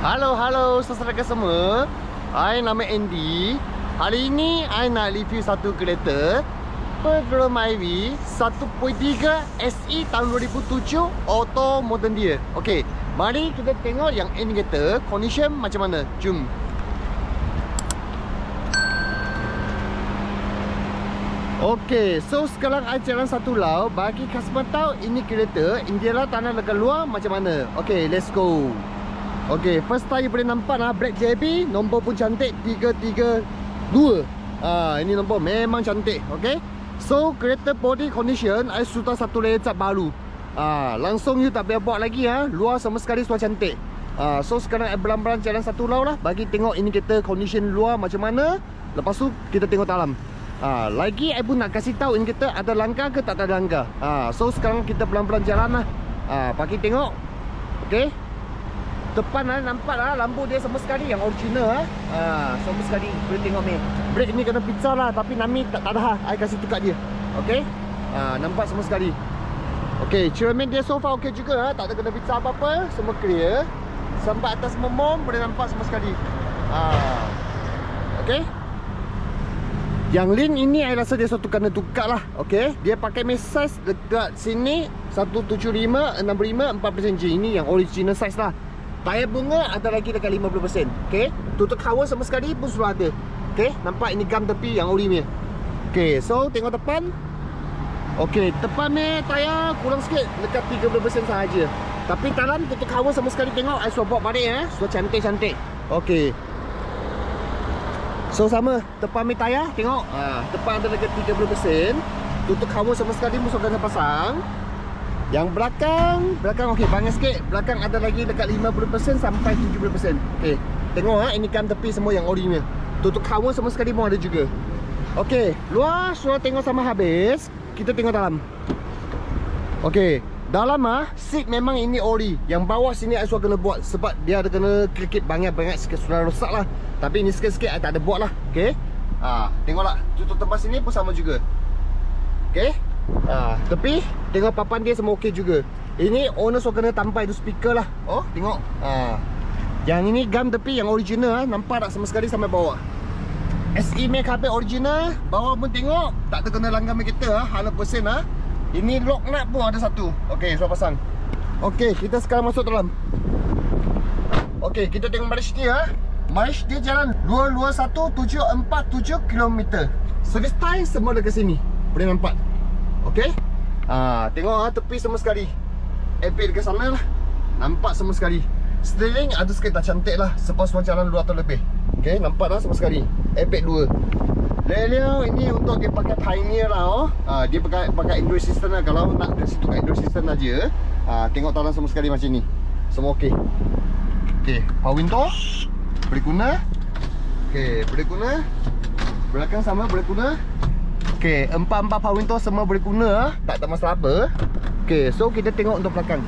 Halo, halo saudara semua. Saya nama Andy. Hari ini saya nak review satu kereta Peugeot Myvi 1.3 SE tahun 2007 auto modern dia. Okey, mari kita tengok yang indicator condition macam mana. Jom. Okey, so sekarang saya jalan satu lau bagi customer tahu ini kereta Indiala tanah dekat luar macam mana. Okey, let's go. Okey, first time boleh nampak lah Black JB Nombor pun cantik 332 Ah, Ini nombor memang cantik Okey. So, kereta body condition I sudah satu layer baru. Ah, Langsung you tak payah buat lagi ha. Luar sama sekali sudah cantik. Ah, So, sekarang I belan-belan jalan satu lau lah Bagi tengok ini kereta condition luar macam mana. Lepas tu, kita tengok dalam. Ah, Lagi, I pun nak kasih tahu ini kereta ada langkah ke tak ada langkah. Ah, So, sekarang kita belan-belan jalan lah. Ah, Bagi tengok Okey Depan lah nampak lah lampu dia sama sekali yang original lah ha, Sama sekali. Boleh tengok ni Brake ni kena pizza lah. Tapi Nami tak, tak ada lah I kasih tukar dia. Okay ha, Nampak sama sekali. Okay cermin dia so far okay juga lah Tak ada kena pizza apa-apa. Semua clear. Sampai atas memom boleh nampak sama sekali. Ha. Okay yang link ini saya rasa dia satu kena tukar lah. Okay Dia pakai size dekat sini. 175, 65, 4% G. Ini yang original size lah Tayar bunga ada lagi dekat 50% Okay Tutup cover sama sekali pun sudah ada. Okay Nampak ini gam tepi yang ori ni? Okay So tengok depan. Okay Depan ni tayar kurang sikit Dekat 30% sahaja. Tapi dalam tutup cover sama sekali tengok I sudah bawa balik eh. Sudah cantik-cantik. Okay So sama. Depan ni tayar Tengok. Ha, Depan ada dekat 30% Tutup cover sama sekali sudah kena pasang yang belakang, belakang okey, banyak sikit. Belakang ada lagi dekat 50% sampai 70%. Okey. Tengok ah, ini kan tepi semua yang ori Tutup cover semua sekali pun ada juga. Okey, luar sudah tengok sama habis. Kita tengok dalam. Okey, dalam ah seat memang ini ori. Yang bawah sini saya kena buat sebab dia ada kena klikit banyak-banyak sikit sudah rosak lah. Tapi ini sikit-sikit saya tak ada buat lah. Okey. Ah, tengoklah. Tutup tempat sini pun sama juga. Okey. Ha, tepi Tengok papan dia semua okey juga Ini owner so kena tampai tu speaker lah Oh tengok ha. Yang ini gam tepi yang original ha. Nampak tak sama sekali sampai bawah SE make carpet original Bawah pun tengok Tak terkena langgam kita ha. 100% ha. Ini lock nut pun ada satu Okey so pasang Okey kita sekarang masuk dalam Okey kita tengok mileage dia ha. Mileage dia jalan 221747 km Service time semua dekat sini Boleh nampak Okey. Ha, tengok ha, tepi semua sekali. Epic dekat sana lah. Nampak semua sekali. Steering ada sikit tak cantik lah. Sebab semua jalan 200 lebih. Okey, nampak lah semua sekali. Epic 2. Lelio ini untuk dia pakai Pioneer lah oh. Ha, dia pakai pakai Android system lah. Kalau nak kasi tukar Android system aja. Ha, tengok tanah semua sekali macam ni. Semua okey. Okey, power window. Boleh guna. Okey, boleh guna. Belakang sama boleh guna. Okey, empat-empat power window semua boleh guna Tak ada masalah apa. Okey, so kita tengok untuk belakang.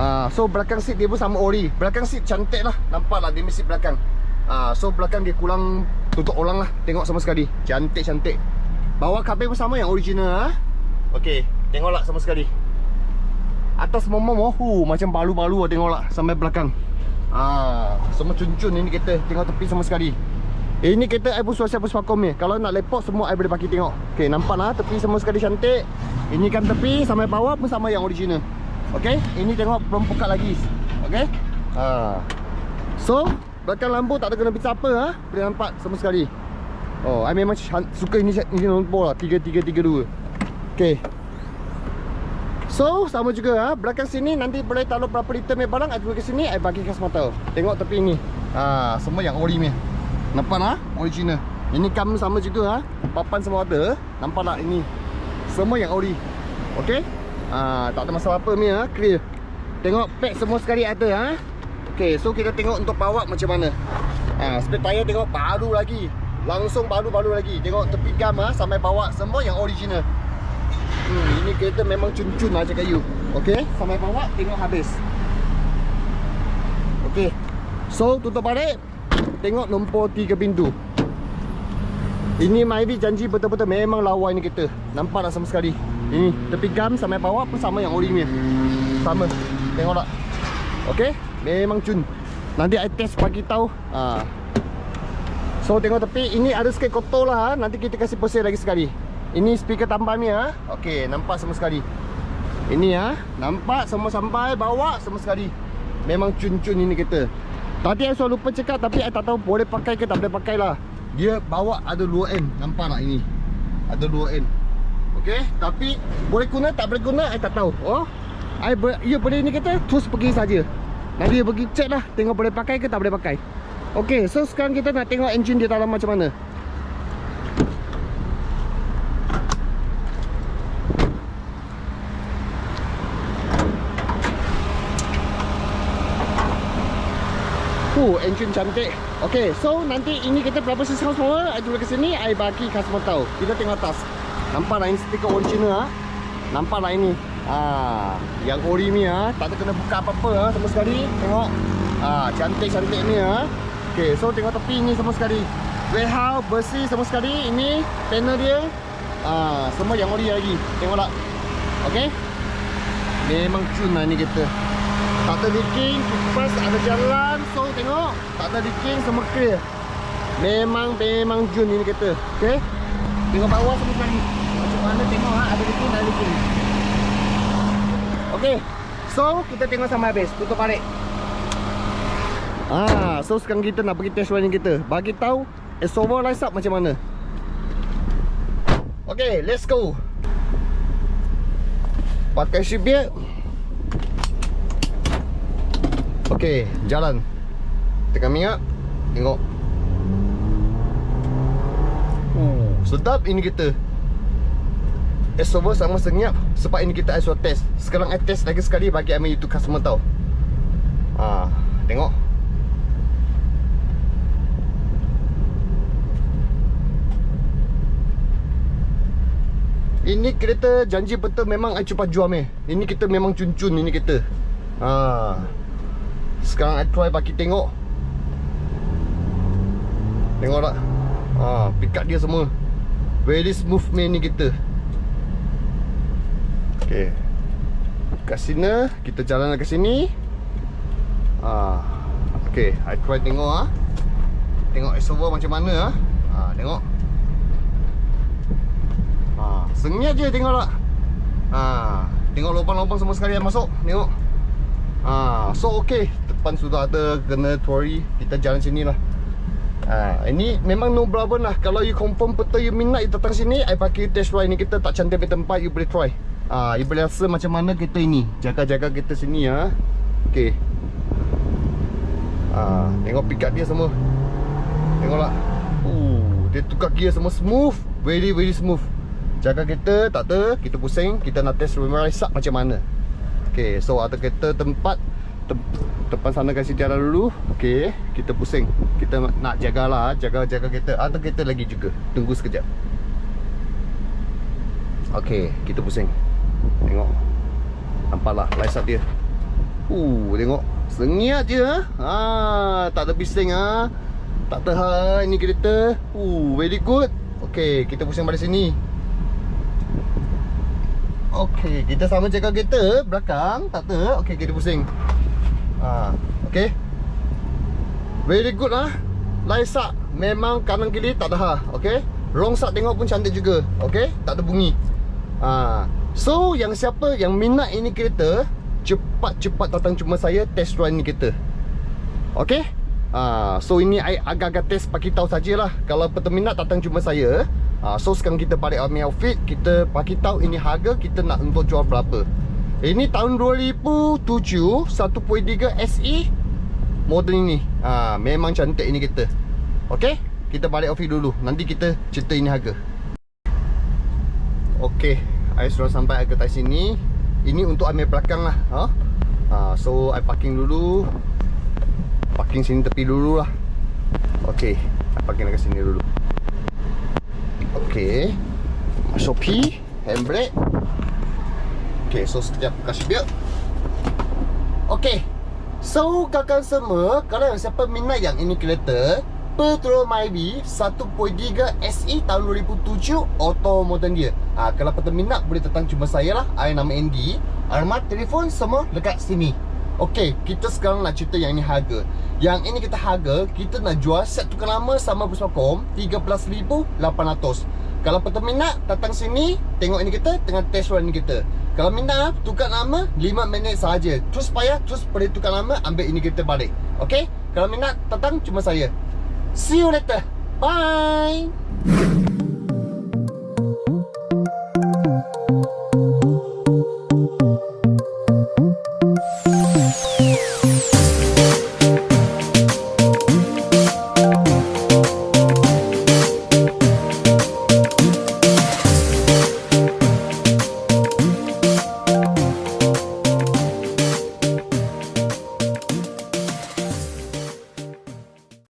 Ah, So belakang seat dia pun sama ori. Belakang seat cantik lah. Nampak lah dia mesti belakang. Ah, So belakang dia kurang tutup orang lah. Tengok sama sekali. Cantik-cantik Bawah kabel pun sama yang original lah Okey, tengoklah sama sekali. Atas momom oh, hu, Macam balu-balu lah tengoklah Sampai belakang. Ah, Semua cun-cun ini kereta. Tengok tepi sama sekali ini kereta I pun suasana puspakom ni. Kalau nak lepok semua I boleh pakai tengok. Okay nampak lah tepi semua sekali cantik. Ini kan tepi sampai bawah pun sama yang original. Okay Ini tengok belum buka lagi. Okay ha. So Belakang lampu tak ada kena pizza apa ha? Boleh nampak semua sekali. Oh I memang suka ini ini nombor lah. 3332 Okay So sama juga ha? Belakang sini nanti boleh taruh berapa liter barang I ke sini I bagi kas mata Tengok tepi ni. Ha, Semua yang ori ni Nampak lah Original. Ini kam sama juga ha? Papan semua ada Nampak tak ini? Semua yang ori. Okay ha, Tak ada masalah apa ni ha? Clear. Tengok pack semua sekali ada ha? Okay so kita tengok untuk power macam mana. Ha, Spare tire tengok baru lagi. Langsung baru-baru lagi. Tengok tepi gam ha? Sampai bawa semua yang original. Hmm, Ini kereta memang cun-cun cakap you. Okay Sampai bawa tengok habis. Okay So tutup balik Tengok nombor 3 pintu. Ini Myvi janji betul-betul memang lawa ini kereta. Nampak tak sama sekali? Ini tepi gam sampai bawah pun sama yang ori ni. Sama. Tengok tak? Okay Memang cun. Nanti I test bagi tahu. Ha. So tengok tepi. Ini ada sikit kotor lah ha. Nanti kita kasih bersih lagi sekali. Ini speaker tambah ni ha. Okay nampak semua sekali. Ini ha. Nampak semua sampai bawah semua sekali. Memang cun-cun ini kita Tadi selalu lupa cakap Tapi I tak tahu boleh pakai ke tak boleh pakai lah. Dia bawa ada 2M Nampak tak ini? Ada 2M Okay Tapi Boleh guna tak boleh guna I tak tahu. Oh I ber, Ya boleh ni kata Terus pergi saja. Nanti dia pergi check lah Tengok boleh pakai ke tak boleh pakai. Okay so sekarang kita nak tengok engine di dalam macam mana Uh, engine cantik. Okay, so nanti ini kita berapa sesama semua I dulu ke sini, I bagi customer tahu. Kita tengok atas. Nampak lah ini stiker original ha? Nampak lah ini ha, Yang ori ni ha? Tak ada kena buka apa-apa ha? Sama sekali. Tengok. Ha, Cantik-cantik ni ha? Okay, so tengok tepi ni sama sekali. Warehouse bersih sama sekali. Ini panel dia. Ha, Semua yang ori lagi. Tengok tak Okay Memang cun lah ni kita tak ada leaking, kipas ada jalan So tengok, tak ada leaking, semua clear. Memang, memang Jun ini kereta. Okay Tengok bawah semua sekali Macam mana tengok ha, ada leaking, ada leaking Okay So, kita tengok sampai habis, tutup balik. Ah, so sekarang kita nak pergi test running kita Bagi tahu Esover lights up macam mana? Okay, let's go. Pakai shift Okey, jalan. Tekan minyak. Tengok. Uh, sedap ini kita. S-Server sama senyap sebab ini kita ISO test. Sekarang I test lagi sekali bagi Amir itu customer tahu. Ha, tengok. Ini kereta janji betul memang I cepat jual meh. Ini kita memang cun-cun ini kita. Ha. Sekarang I try bagi tengok Tengok tak ha, Pick up dia semua Very smooth main ni kita Okay Kat sini Kita jalan ke sini ha. Okay I try tengok ha. Tengok SOV macam mana ha. ha. Tengok ha. Sengit je tengok tak ha. Tengok lubang-lubang semua sekali yang masuk Tengok ha. So okay depan sudah ada kena Tory kita jalan sini lah. Ha, ini memang no problem lah. Kalau you confirm betul you minat you datang sini I pakai test ride ni kita tak cantik di tempat you boleh try. Ha, you boleh rasa macam mana kita ini? Jaga-jaga kita sini ya. ok ha, tengok pick up dia semua. Tengok lah uh, dia tukar gear semua smooth. Very very smooth. Jaga kita tak ada kita pusing kita nak test rumah risak macam mana. Ok so ada kereta tempat depan sana kasih jalan dulu. Okey, kita pusing. Kita nak jagalah, jaga-jaga kereta. Ada kereta lagi juga, tunggu sekejap. Okey, kita pusing. Tengok. Nampaklah, light up dia. Uh, tengok. Sengiat je ha? ha tak ada bising ha? Tak ha, ini kereta. Uh, very good. Okey, kita pusing pada sini. Okey, kita sama jaga kereta. Belakang, tak ada Okey, kita pusing ha, Okay Very good lah Laisak Memang kanan kiri tak ada ha. Okay Rongsat tengok pun cantik juga. Okay Tak ada bunyi. Ha. So yang siapa yang minat ini kereta Cepat-cepat datang cuma saya Test run ni kereta. Okay ha. So ini agak-agak test bagi tahu sajalah. Kalau peminat datang cuma saya ha. So sekarang kita balik Army Outfit Kita bagi tahu ini harga Kita nak untuk jual berapa ini tahun 2007 1.3 SE Model ini. Ha, Memang cantik ini kita. Okay Kita balik office dulu. Nanti kita cerita ini harga. Okay I sudah sampai ke atas sini. Ini untuk ambil belakang lah ha? Ha, So I parking dulu. Parking sini tepi dulu lah. Okay I parking dekat sini dulu. Okay Masuk P Handbrake Okay, so sekejap kasih dia Okay So, kakak semua Kalau siapa minat yang ini kereta Petrol Mybi 1.3 SE tahun 2007 Auto modern dia ha, Kalau peminat boleh datang cuma saya lah I nama Andy Alamat telefon semua dekat sini Okey, kita sekarang nak cerita yang ini harga. Yang ini kita harga, kita nak jual set tukar lama sama Puspakom 13,800. Kalau peminat minat, datang sini, tengok ini kita tengah test run kita. Kalau minta lah, tukar nama 5 minit saja. Terus payah Terus boleh tukar nama Ambil ini kita balik Okay Kalau minta datang cuma saya See you later Bye Thank.